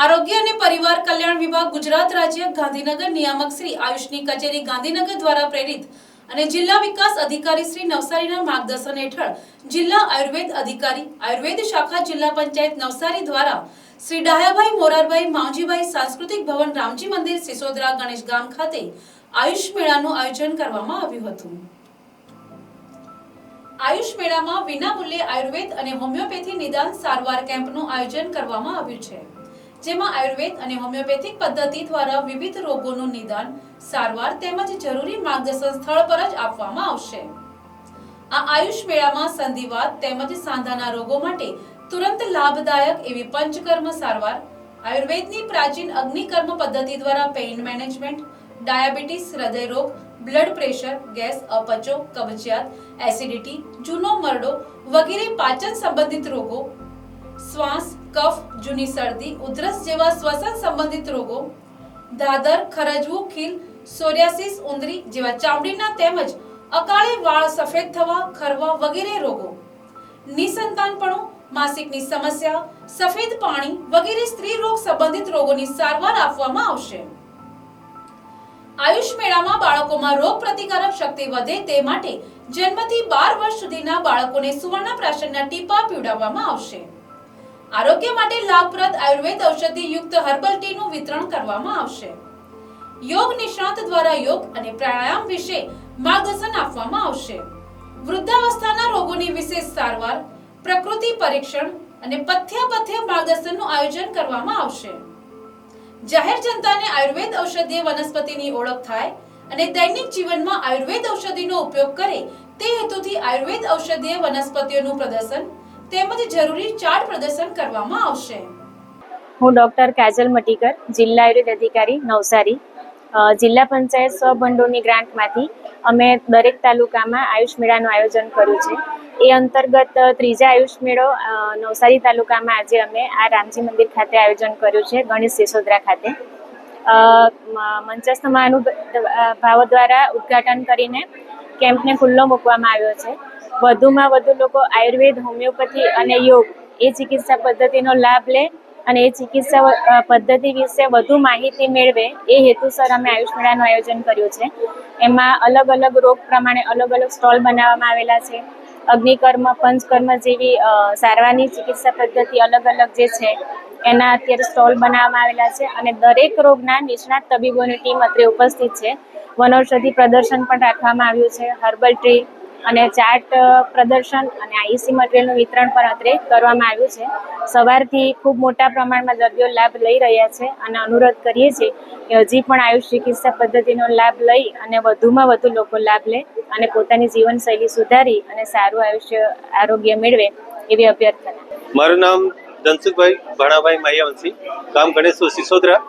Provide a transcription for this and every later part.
આરોગ્ય અને પરિવાર કલ્યાણ વિભાગ ગુજરાત રાજ્ય ગાંધીનગર નિયામક શ્રી આયુષની કચેરી ગાંધીનગર દ્વારા પ્રેરિત અને જિલ્લા વિકાસ અધિકારી શ્રી નવસારીના માર્ગદર્શન હેઠળ જિલ્લા આયુર્વેદ અધિકારી, આયુર્વેદ શાખા જિલ્લા પંચાયત નવસારી દ્વારા શ્રી ડાયાભાઈ મોરારભાઈ માવજીભાઈ સાંસ્કૃતિક ભવન રામજી મંદિર સિસોદરા ગણેશ ગામ ખાતે આયુષ મેળાનું આયોજન કરવામાં આવ્યું હતું. આયુષ મેળામાં વિનામૂલ્યે આયુર્વેદ અને હોમિયોપેથી નિદાન સારવાર કેમ્પનું આયોજન કરવામાં આવ્યું છે. જેમાં આયુર્વેદ અને હોમિયોપેથિક પદ્ધતિ દ્વારા વિવિધ રોગોનું નિદાન સારવાર તેમજ જરૂરી માર્ગદર્શન સ્થળ પર જ આપવામાં આવશે. આ આયુષ મેળામાં સંધિવાત તેમજ સાંધાના રોગો માટે તુરંત લાભદાયક એવી પંચકર્મ સારવાર, આયુર્વેદની પ્રાચીન અગ્નિકર્મ પદ્ધતિ દ્વારા પેઇન મેનેજમેન્ટ, ડાયાબિટીસ હૃદયરોગ બ્લડ પ્રેશર, ગેસ, અપચો, કબજિયાત, એસિડિટી, જૂનો મરડો વગેરે પાચન સંબંધિત રોગો, શ્વાસ કફ, જૂની શરદી, ઉધરસ જેવા શ્વસન સંબંધિત રોગો, દાદર, ખરજવું, ખીલ, સોરિયાસિસ, ઉંદરી જેવા ચામડીના તેમજ અકાળે વાળ સફેદ થવા, ખરવા વગેરે રોગો, નિસંતાનપણું, માસિકની સમસ્યા, સફેદ પાણી વગેરે સ્ત્રી રોગ સંબંધિત રોગોની સારવાર આપવામાં આવશે. આયુષ મેળામાં બાળકોમાં રોગ પ્રતિકારક શક્તિ વધે તે માટે જન્મથી બાર વર્ષ સુધીના બાળકોને સુવર્ણ પ્રાશનના ટીપા પીવડાવવામાં આવશે. આરોગ્ય માટે લાભપ્રદ આયુર્વેદ ઔષધિ યુક્ત હર્બલ ટીનું વિતરણ કરવામાં આવશે. યોગ નિષ્ણાત દ્વારા યોગ અને પ્રાણાયામ વિશે માર્ગદર્શન આપવામાં આવશે. વૃદ્ધાવસ્થાના રોગોની વિશેષ સારવાર, પ્રકૃતિ પરીક્ષણ અને પથ્ય પથ્ય માર્ગદર્શનનું આયોજન કરવામાં આવશે. જાહેર જનતાને આયુર્વેદ ઔષધીય વનસ્પતિની ઓળખ થાય અને દૈનિક જીવનમાં આયુર્વેદ ઔષધિનો ઉપયોગ કરે તે હેતુથી આયુર્વેદ ઔષધીય વનસ્પતિઓનું પ્રદર્શન તેમજ જરૂરી ચાર્ટ પ્રદર્શન કરવામાં આવશે. હું ડૉક્ટર કાજલ મટીકર, જિલ્લા આયુર્વેદ અધિકારી, નવસારી. જિલ્લા પંચાયત સ્વભંડોળની ગ્રાન્ટમાંથી અમે દરેક તાલુકામાં આયુષ મેળાનું આયોજન કર્યું છે. એ અંતર્ગત ત્રીજા આયુષ મેળો નવસારી તાલુકામાં આજે અમે આ રામજી મંદિર ખાતે આયોજન કર્યું છે, ગણેશ સિસોદરા ખાતે. મંચસ્થ મહાનુભાવો દ્વારા ઉદ્ઘાટન કરીને કેમ્પને ખુલ્લો મૂકવામાં આવ્યો છે. વધુમાં વધુ લોકો આયુર્વેદ, હોમિયોપેથી અને યોગ એ ચિકિત્સા પદ્ધતિનો લાભ લે અને એ ચિકિત્સા પદ્ધતિ વિશે વધુ માહિતી મેળવે એ હેતુસર અમે આયુષ મેળાનું આયોજન કર્યું છે. એમાં અલગ અલગ રોગ પ્રમાણે અલગ અલગ સ્ટોલ બનાવવામાં આવેલા છે. અગ્નિકર્મ, પંચકર્મ જેવી સારવારની ચિકિત્સા પદ્ધતિ અલગ અલગ જે છે, એના અત્યારે સ્ટોલ બનાવવામાં આવેલા છે અને દરેક રોગના નિષ્ણાત તબીબોની ટીમ અત્રે ઉપસ્થિત છે. વનૌષધિ પ્રદર્શન પણ રાખવામાં આવ્યું છે. હર્બલ ટ્રી અને ચાર્ટ પ્રદર્શન અને આઈસી મટીરિયલનું વિતરણ પણ અત્રે કરવામાં આવ્યું છે. સવારથી ખૂબ મોટા પ્રમાણમાં દર્દીઓ લાભ લઈ રહ્યા છે અને અનુરોધ કરીએ છીએ કે હજી પણ આયુષ ચિકિત્સા પદ્ધતિનો લાભ લઈ અને વધુમાં વધુ લોકો લાભ લે અને પોતાની જીવનશૈલી સુધારી અને સારું આયુષ્ય, આરોગ્ય મેળવે એવી અભ્યર્થના. મારું નામ ધનસુખભાઈ ભાણાભાઈ માયાવંશી ગામ ગણેશ સિસોદરા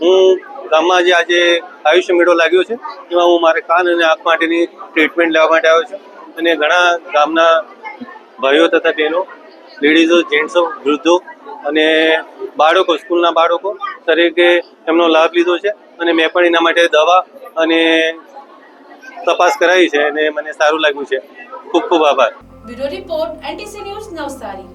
હું ગામમાં જે આજે આયુષ્ય મેળો લાગ્યો છે, એમાં હું મારે કાન અને આંખ માટેની ટ્રીટમેન્ટ લેવા માટે આવ્યો છું. અને ઘણા ગામના ભાઈઓ તથા બહેનો લેડીઝો જેન્ટ્સો વૃદ્ધો અને બાળકો, સ્કૂલના બાળકો તરીકે એમનો લાભ લીધો છે. અને મેં પણ એના માટે દવા અને તપાસ કરાવી છે અને મને સારું લાગ્યું છે. ખૂબ ખૂબ આભાર. Bureau report NTC news Navsari.